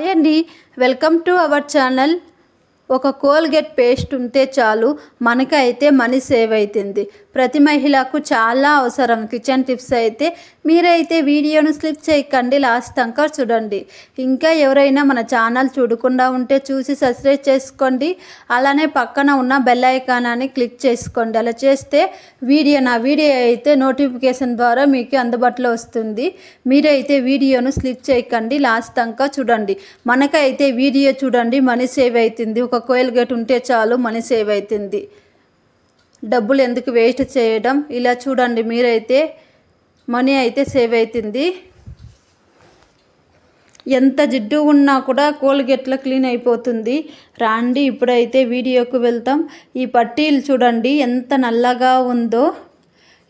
Hi అండి. Welcome to our channel. ఒక Colgate paste ఉంటే చాలు మనకైతే మనీ సేవ్ అవుతుంది ప్రతి మహిళకు చాలా అవసరం. కిచెన్ టిప్స్ అయితే మీరైతే వీడియోను స్లిప్ చేయకండి లాస్ట్ దాకా చూడండి. ఇంకా ఎవరైనా మన ఛానల్ చూడకుండా ఉంటే చూసి సబ్స్క్రైబ్ చేసుకోండి. అలానే పక్కన ఉన్న బెల్ ఐకానాన్ని క్లిక్ చేసుకోండి. అలా చేస్తే వీడియో నా వీడియో అయితే నోటిఫికేషన్ ద్వారా మీకు అందుబాటులో వస్తుంది. మీరైతే వీడియోను స్లిప్ చేయకండి లాస్ట్ దాకా చూడండి. మనకైతే వీడియో చూడండి మనీ సేవ్ అవుతుంది ఒక కోయిల్ గేట్ ఉంటే చాలు మనీ సేవ్ అవుతుంది డబ్బులు ఎందుకు వేస్ట్ చేయడం? ఇలా చూడండి మీరైతే మనీ అయితే సేవ్ అవుతుంది ఎంత జిడ్డు ఉన్నా కూడా కోల్గేట్ల క్లీన్ అయిపోతుంది. రాండి ఇప్పుడైతే వీడియోకు వెళ్తాం. ఈ పట్టీలు చూడండి ఎంత నల్లగా ఉందో.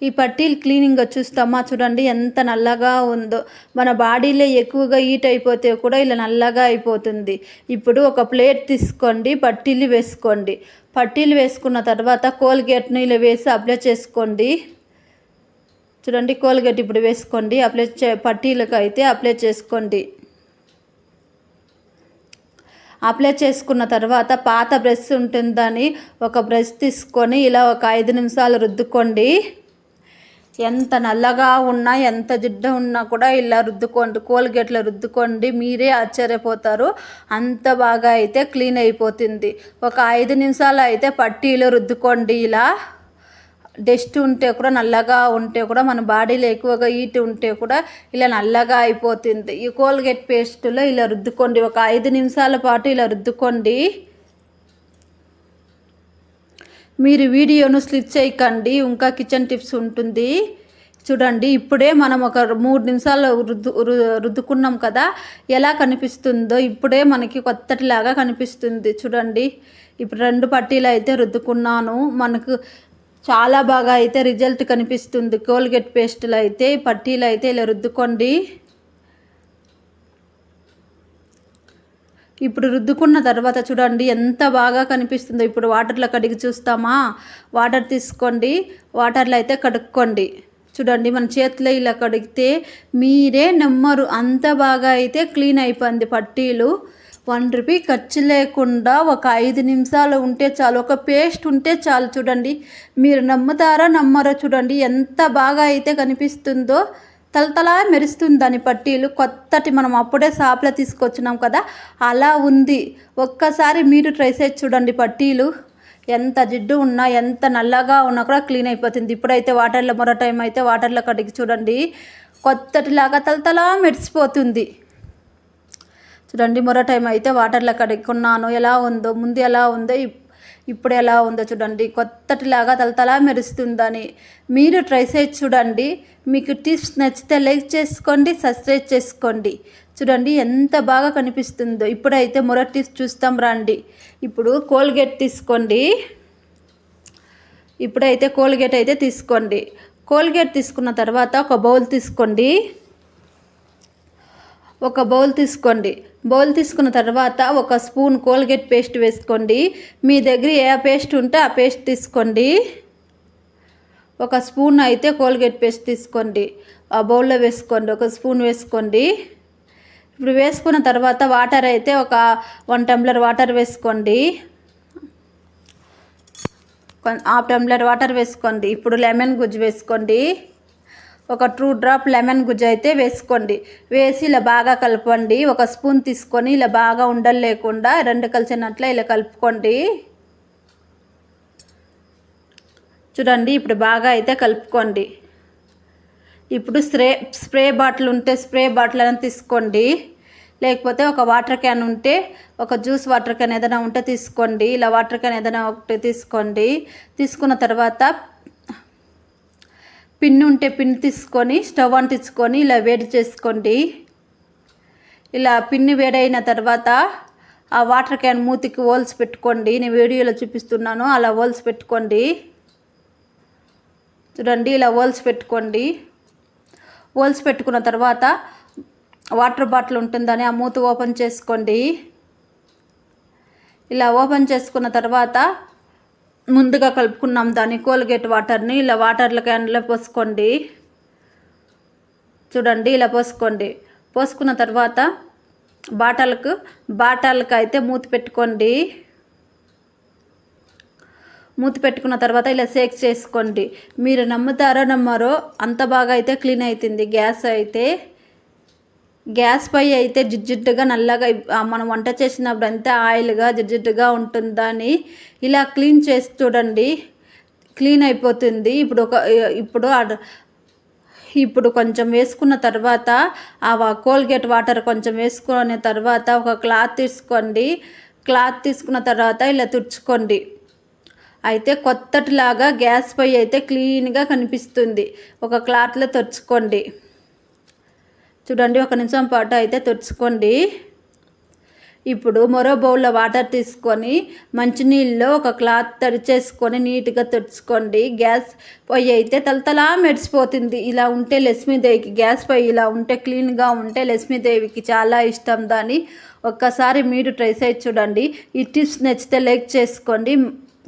ఈ పట్టీలు క్లీనింగ్ చూస్తామా? చూడండి ఎంత నల్లగా ఉందో. మన బాడీలో ఎక్కువగా హీట్ అయిపోతే కూడా ఇలా నల్లగా అయిపోతుంది. ఇప్పుడు ఒక ప్లేట్ తీసుకోండి పట్టీలు వేసుకోండి. పట్టీలు వేసుకున్న తర్వాత కోల్గేట్ని ఇలా వేసి అప్లై చేసుకోండి. చూడండి కోల్గేట్ ఇప్పుడు వేసుకోండి. అప్లై చే పట్టీలకు అయితే అప్లై చేసుకోండి. అప్లై చేసుకున్న తర్వాత పాత బ్రష్ ఉంటుందని ఒక బ్రష్ తీసుకొని ఇలా ఒక ఐదు నిమిషాలు రుద్దుకోండి. ఎంత నల్లగా ఉన్నా ఎంత జిడ్డ ఉన్నా కూడా ఇలా రుద్దుకోండి కోల్గేట్లో రుద్దుకోండి మీరే ఆశ్చర్యపోతారు. అంత బాగా అయితే క్లీన్ అయిపోతుంది. ఒక ఐదు నిమిషాలు అయితే పట్టీలో రుద్దుకోండి ఇలా. డస్ట్ ఉంటే కూడా నల్లగా ఉంటే కూడా మన బాడీలో ఎక్కువగా హీట్ ఉంటే కూడా ఇలా నల్లగా అయిపోతుంది. ఈ కోల్గేట్ పేస్ట్లో ఇలా రుద్దుకోండి. ఒక ఐదు నిమిషాల పాటు ఇలా రుద్దుకోండి. మీరు వీడియోను స్లిప్ చేయకండి. ఇంకా కిచెన్ టిప్స్ ఉంటుంది. చూడండి ఇప్పుడే మనం ఒక మూడు నిమిషాలు రుద్దు రుద్దుకున్నాం కదా. ఎలా కనిపిస్తుందో ఇప్పుడే మనకి కొత్తటిలాగా కనిపిస్తుంది. చూడండి ఇప్పుడు రెండు పట్టీలు అయితే రుద్దుకున్నాను. మనకు చాలా బాగా అయితే రిజల్ట్ కనిపిస్తుంది. కోల్గేట్ పేస్టులు అయితే పట్టీలు అయితే ఇలా రుద్దుకోండి. ఇప్పుడు రుద్దుకున్న తర్వాత చూడండి ఎంత బాగా కనిపిస్తుందో. ఇప్పుడు వాటర్లో కడిగి చూస్తామా? వాటర్ తీసుకోండి వాటర్లో అయితే కడుక్కోండి. చూడండి మన చేతిలో ఇలా కడిగితే మీరే నమ్మరు. అంత బాగా అయితే క్లీన్ అయిపోయింది పట్టీలు. వన్ రూపీ ఖర్చు లేకుండా ఒక ఐదు నిమిషాలు ఉంటే చాలు ఒక పేస్ట్ ఉంటే చాలు చూడండి. మీరు నమ్ముతారా నమ్మరా చూడండి ఎంత బాగా అయితే కనిపిస్తుందో. తలతలా మెరుస్తుంది దాని పట్టీలు. కొత్తటి మనం అప్పుడే షాప్లో తీసుకొచ్చినాం కదా అలా ఉంది. ఒక్కసారి మీరు ట్రై చేసి చూడండి పట్టీలు. ఎంత జిడ్డు ఉన్నా ఎంత నల్లగా ఉన్నా కూడా క్లీన్ అయిపోతుంది. ఇప్పుడైతే వాటర్లో మరో టైం అయితే వాటర్లో కడిగి చూడండి. కొత్తటిలాగా తలతలా మెరిసిపోతుంది. చూడండి మరో టైం అయితే వాటర్లో కడుక్కున్నాను. ఎలా ఉందో ముందు ఎలా ఉందో ఇప్పుడు ఎలా ఉందో చూడండి. కొత్తటిలాగా తలతలా మెరుస్తుందని మీరు ట్రై చేసి చూడండి. మీకు టిప్స్ నచ్చితే లైక్ చేసుకోండి సబ్స్క్రైబ్ చేసుకోండి. చూడండి ఎంత బాగా కనిపిస్తుందో. ఇప్పుడైతే మరో టిప్స్ చూస్తాం రండి. ఇప్పుడు కోల్గేట్ తీసుకోండి. ఇప్పుడైతే కోల్గేట్ అయితే తీసుకోండి. కోల్గేట్ తీసుకున్న తర్వాత ఒక బౌల్ తీసుకోండి. ఒక బౌల్ తీసుకోండి. బౌల్ తీసుకున్న తర్వాత ఒక స్పూన్ కోల్గేట్ పేస్ట్ వేసుకోండి. మీ దగ్గర ఏ పేస్ట్ ఉంటే ఆ పేస్ట్ తీసుకోండి. ఒక స్పూన్ అయితే కోల్గేట్ పేస్ట్ తీసుకోండి. ఆ బౌల్లో వేసుకోండి. ఒక స్పూన్ వేసుకోండి. ఇప్పుడు వేసుకున్న తర్వాత వాటర్ అయితే ఒక వన్ టంబ్లర్ వాటర్ వేసుకోండి. హాఫ్ టంబ్లర్ వాటర్ వేసుకోండి. ఇప్పుడు లెమన్ గుజ్జు వేసుకోండి. ఒక టూ డ్రాప్ లెమన్ గుజ్జు అయితే వేసుకోండి. వేసి ఇలా బాగా కలపండి. ఒక స్పూన్ తీసుకొని ఇలా బాగా ఉండలు లేకుండా రెండు కలిసినట్లే ఇలా కలుపుకోండి. చూడండి ఇప్పుడు బాగా అయితే కలుపుకోండి. ఇప్పుడు స్ప్రే స్ప్రే బాటిల్ ఉంటే స్ప్రే బాటిల్ అని తీసుకోండి. లేకపోతే ఒక వాటర్ క్యాన్ ఉంటే ఒక జ్యూస్ వాటర్ క్యాన్ ఏదైనా ఉంటే తీసుకోండి. ఇలా వాటర్ క్యాన్ ఏదైనా ఒకటి తీసుకోండి. తీసుకున్న తర్వాత పిన్ ఉంటే పిన్ తీసుకొని స్టవ్ అంటించుకొని ఇలా వేడి చేసుకోండి. ఇలా పిన్ని వేడైన తర్వాత ఆ వాటర్ క్యాన్ మూతికి హోల్స్ పెట్టుకోండి. నేను వీడియోలో చూపిస్తున్నాను అలా హోల్స్ పెట్టుకోండి. చూడండి ఇలా హోల్స్ పెట్టుకోండి. హోల్స్ పెట్టుకున్న తర్వాత వాటర్ బాటిల్ ఉంటుందని ఆ మూత ఓపెన్ చేసుకోండి. ఇలా ఓపెన్ చేసుకున్న తర్వాత ముందుగా కలుపుకున్నాం. దాన్ని కోల్గేట్ వాటర్ని ఇలా వాటర్ల క్యాన్లో పోసుకోండి. చూడండి ఇలా పోసుకోండి. పోసుకున్న తర్వాత బాటలకు బాటలకు అయితే మూత పెట్టుకోండి. మూత పెట్టుకున్న తర్వాత ఇలా సేక్ చేసుకోండి. మీరు నమ్ముతారో నమ్మారో అంత బాగా అయితే క్లీన్ అవుతుంది. గ్యాస్ అయితే గ్యాస్ పై అయితే జిడ్జిడ్డుగా నల్లగా మనం వంట చేసినప్పుడు అంతా ఆయిల్గా జిడ్జిడ్డుగా ఉంటుందని ఇలా క్లీన్ చేసి చూడండి. క్లీన్ అయిపోతుంది. ఇప్పుడు ఒక ఇప్పుడు ఇప్పుడు కొంచెం వేసుకున్న తర్వాత ఆ కోల్గేట్ వాటర్ కొంచెం వేసుకునే తర్వాత ఒక క్లాత్ తీసుకోండి. క్లాత్ తీసుకున్న తర్వాత ఇలా తుడుచుకోండి. అయితే కొత్తటిలాగా గ్యాస్ పై అయితే క్లీన్గా కనిపిస్తుంది. ఒక క్లాత్లో తుడుచుకోండి. చూడండి ఒక నిమిషం పాటు అయితే తుడుచుకోండి. ఇప్పుడు మరో బౌల్లో వాటర్ తీసుకొని మంచినీళ్ళలో ఒక క్లాత్ తడిచేసుకొని నీట్గా తుడుచుకోండి. గ్యాస్ పొయ్యి అయితే తలతలా మెడిసిపోతుంది ఇలా ఉంటే లక్ష్మీదేవికి గ్యాస్ పొయ్యి ఇలా ఉంటే క్లీన్గా ఉంటే లక్ష్మీదేవికి చాలా ఇష్టం దాన్ని. ఒక్కసారి మీరు ట్రై చేసి చూడండి. ఈ టిప్స్ నచ్చితే లైక్ చేసుకోండి.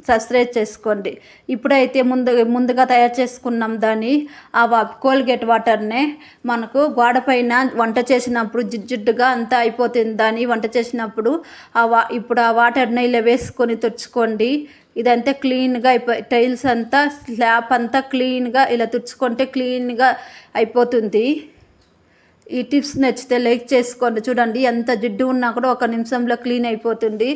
సబ్స్క్రైబ్ చేసుకోండి. ఇప్పుడైతే ముందు ముందుగా తయారు చేసుకున్నాం దాన్ని ఆ కోల్గేట్ వాటర్నే మనకు గోడ పైన వంట చేసినప్పుడు జిడ్డుగా అంతా అయిపోతుంది. దాన్ని వంట చేసినప్పుడు ఆ వా ఇప్పుడు ఆ వాటర్ని ఇలా వేసుకొని తుడుచుకోండి. ఇదంతా క్లీన్గా అయిపో టైల్స్ అంతా స్లాబ్ అంతా క్లీన్గా ఇలా తుడుచుకుంటే క్లీన్గా అయిపోతుంది. ఈ టిప్స్ నచ్చితే లైక్ చేసుకోండి. చూడండి ఎంత జిడ్డు ఉన్నా కూడా ఒక నిమిషంలో క్లీన్ అయిపోతుంది.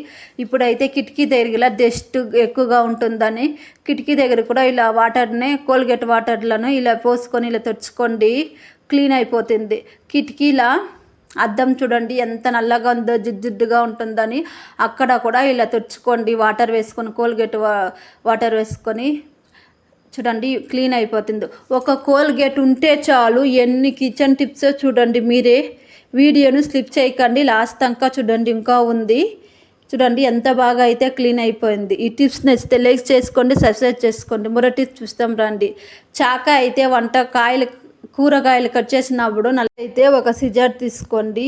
ఇప్పుడైతే కిటికీ దగ్గర డస్ట్ ఎక్కువగా ఉంటుందని కిటికీ దగ్గర కూడా ఇలా వాటర్ని కోల్గేట్ వాటర్లను ఇలా పోసుకొని ఇలా తెచ్చుకోండి క్లీన్ అయిపోతుంది. కిటికీలా అద్దం చూడండి ఎంత నల్లగా ఉందో జిడ్డుగా ఉంటుందని అక్కడ కూడా ఇలా తెచ్చుకోండి వాటర్ వేసుకొని కోల్గేట్ వాటర్ వేసుకొని చూడండి క్లీన్ అయిపోతుంది. ఒక కోల్గేట్ ఉంటే చాలు ఎన్ని కిచెన్ టిప్స్ చూడండి మీరే. వీడియోను స్లిప్ చేయకండి లాస్ట్ దాకా చూడండి ఇంకా ఉంది. చూడండి ఎంత బాగా అయితే క్లీన్ అయిపోయింది. ఈ టిప్స్ నచ్చితే లైక్ చేసుకోండి సబ్స్క్రైబ్ చేసుకోండి. మరో టిప్స్ చూస్తాం రండి. చాక అయితే వంట కాయలు కూరగాయలు కట్ చేసినప్పుడు అయితే ఒక సిజర్ తీసుకోండి.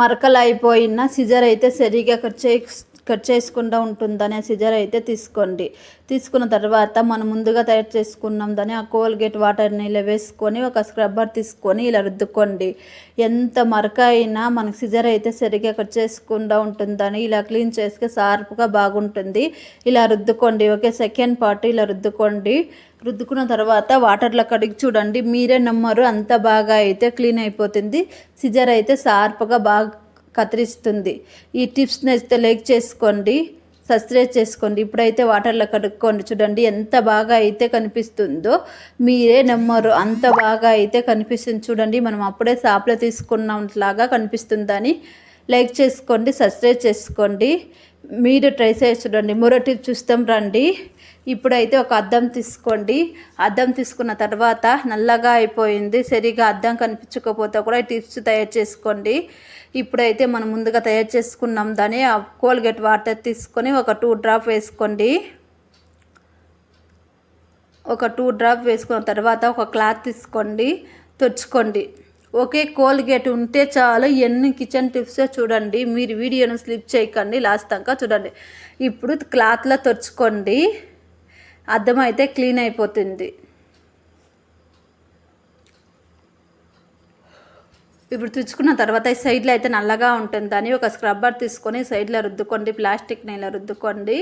మరకలు అయిపోయిన సిజర్ అయితే సరిగా కట్ చేసి కట్ చేసుకుండా ఉంటుందని సిజర్ అయితే తీసుకోండి. తీసుకున్న తర్వాత మనం ముందుగా తయారు చేసుకున్నాం దాన్ని ఆ కోల్గేట్ వాటర్ని ఇలా వేసుకొని ఒక స్క్రబ్బర్ తీసుకొని ఇలా రుద్దుకోండి. ఎంత మరక అయినా మనకు సిజర్ అయితే సరిగ్గా కట్ చేసుకుండా ఉంటుందని ఇలా క్లీన్ చేస్తే షార్ప్గా బాగుంటుంది. ఇలా రుద్దుకోండి. ఒకే సెకండ్ పార్ట్ ఇలా రుద్దుకోండి. రుద్దుకున్న తర్వాత వాటర్లో కడిగి చూడండి. మీరే నమ్మరు. అంత బాగా అయితే క్లీన్ అయిపోతుంది. సిజర్ అయితే షార్ప్గా బాగా కత్తిరిస్తుంది. ఈ టిప్స్ నచ్చితే లైక్ చేసుకోండి సబ్స్క్రైబ్ చేసుకోండి. ఇప్పుడైతే వాటర్లో కడుక్కోండి. చూడండి ఎంత బాగా అయితే కనిపిస్తుందో. మీరే నమ్మరు. అంత బాగా అయితే కనిపిస్తుంది. చూడండి మనం అప్పుడే షాప్లో తీసుకున్నట్లాగా కనిపిస్తుందని. లైక్ చేసుకోండి సబ్స్క్రైబ్ చేసుకోండి. మీరు ట్రై చేసి చూడండి. మరో టిప్ చూస్తాం రండి. ఇప్పుడైతే ఒక అద్దం తీసుకోండి. అద్దం తీసుకున్న తర్వాత నల్లగా అయిపోయింది. సరిగా అద్దం కనిపించకపోతే కూడా టిప్స్ తయారు చేసుకోండి. ఇప్పుడైతే మనం ముందుగా తయారు చేసుకున్నాం దాన్ని. ఆ కోల్గేట్ వాటర్ తీసుకొని ఒక టూ డ్రాప్ వేసుకోండి. ఒక టూ డ్రాప్ వేసుకున్న తర్వాత ఒక క్లాత్ తీసుకోండి. తుడుచుకోండి. ఒకే కోల్గేట్ ఉంటే చాలు ఎన్ని కిచెన్ టిప్స్ చూడండి. మీరు వీడియోను స్లిప్ చేయకండి. లాస్ట్ దాకా చూడండి. ఇప్పుడు క్లాత్లో తుడుచుకోండి. అద్దం అయితే క్లీన్ అయిపోతుంది. ఇప్పుడు తుడుచుకున్న తర్వాత ఈ సైడ్లో అయితే నల్లగా ఉంటుంది అని ఒక స్క్రబ్బర్ తీసుకొని సైడ్లో రుద్దుకోండి ప్లాస్టిక్ని ఇలా రుద్దుకోండి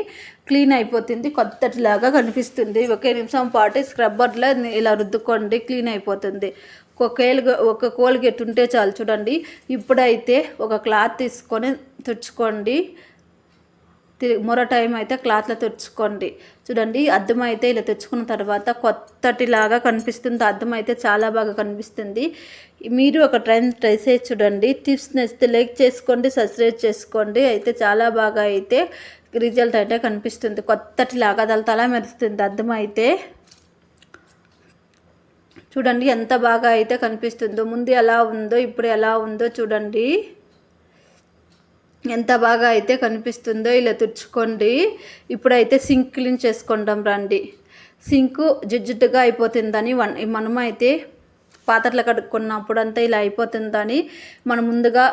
క్లీన్ అయిపోతుంది కొత్తటిలాగా కనిపిస్తుంది. ఒకే నిమిషం పాటు స్క్రబ్బర్లో ఇలా రుద్దుకోండి క్లీన్ అయిపోతుంది. ఒక కేలు ఒక కోల్గేట్ ఉంటే చాలు చూడండి. ఇప్పుడైతే ఒక క్లాత్ తీసుకొని తుడుచుకోండి. తిరిగి మరో టైం అయితే క్లాత్లో తుడుచుకోండి. చూడండి అద్దం అయితే ఇలా తెచ్చుకున్న తర్వాత కొత్తటిలాగా కనిపిస్తుంది. అద్దం అయితే చాలా బాగా కనిపిస్తుంది. మీరు ఒక ట్రైన్ ట్రై చేసి చూడండి. టిప్స్ నచ్చితే లైక్ చేసుకోండి సబ్స్క్రైబ్ చేసుకోండి. అయితే చాలా బాగా అయితే రిజల్ట్ అయితే కనిపిస్తుంది. కొత్తటిలాగా తల మెరుస్తుంది. అద్దం అయితే చూడండి ఎంత బాగా అయితే కనిపిస్తుందో ముందు ఎలా ఉందో ఇప్పుడు ఎలా ఉందో చూడండి. ఎంత బాగా అయితే కనిపిస్తుందో ఇలా తుడుచుకోండి. ఇప్పుడైతే సింక్ క్లీన్ చేసుకుంటాం రండి. సింకు జిడ్జిడ్డుగా అయిపోతుందని వన్ మనమైతే అయితే పాత్రలు కడుక్కున్నప్పుడు అంతా ఇలా అయిపోతుందని మనం ముందుగా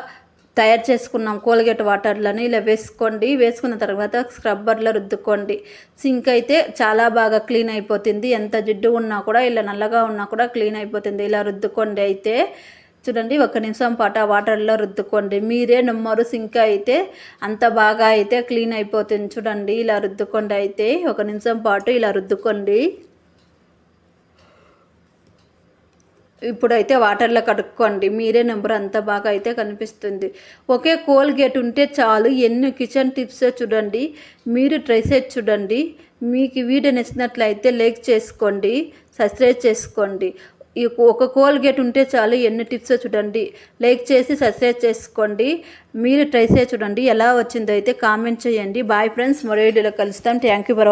తయారు చేసుకున్నాం కోల్గేట్ వాటర్లని ఇలా వేసుకోండి. వేసుకున్న తర్వాత స్క్రబ్బర్లో రుద్దుకోండి. సింక్ అయితే చాలా బాగా క్లీన్ అయిపోతుంది. ఎంత జిడ్డు ఉన్నా కూడా ఇలా నల్లగా ఉన్నా కూడా క్లీన్ అయిపోతుంది. ఇలా రుద్దుకోండి అయితే. చూడండి ఒక నిమిషం పాటు ఆ వాటర్లో రుద్దుకోండి. మీరే నమ్మరు సింక్ అయితే అంత బాగా అయితే క్లీన్ అయిపోతుంది. చూడండి ఇలా రుద్దుకోండి అయితే ఒక నిమిషం పాటు ఇలా రుద్దుకోండి. ఇప్పుడైతే వాటర్లో కడుక్కోండి. మీరే నెంబర్ అంత బాగా అయితే కనిపిస్తుంది. ఒకే కోల్గేట్ ఉంటే చాలు. ఎన్ని కిచెన్ టిప్స్ చూడండి. మీరు ట్రై చేసి చూడండి. మీకు వీడియో నచ్చినట్లయితే లైక్ చేసుకోండి సబ్స్క్రైబ్ చేసుకోండి. ఈ ఒక కోల్గేట్ ఉంటే చాలు ఎన్ని టిప్స్ చూడండి. లైక్ చేసి సబ్స్క్రైబ్ చేసుకోండి. మీరు ట్రై చేసి చూడండి. ఎలా వచ్చిందో అయితే కామెంట్ చేయండి. బాయ్ ఫ్రెండ్స్ మరో వీడియోలో కలుస్తాం. Thank you for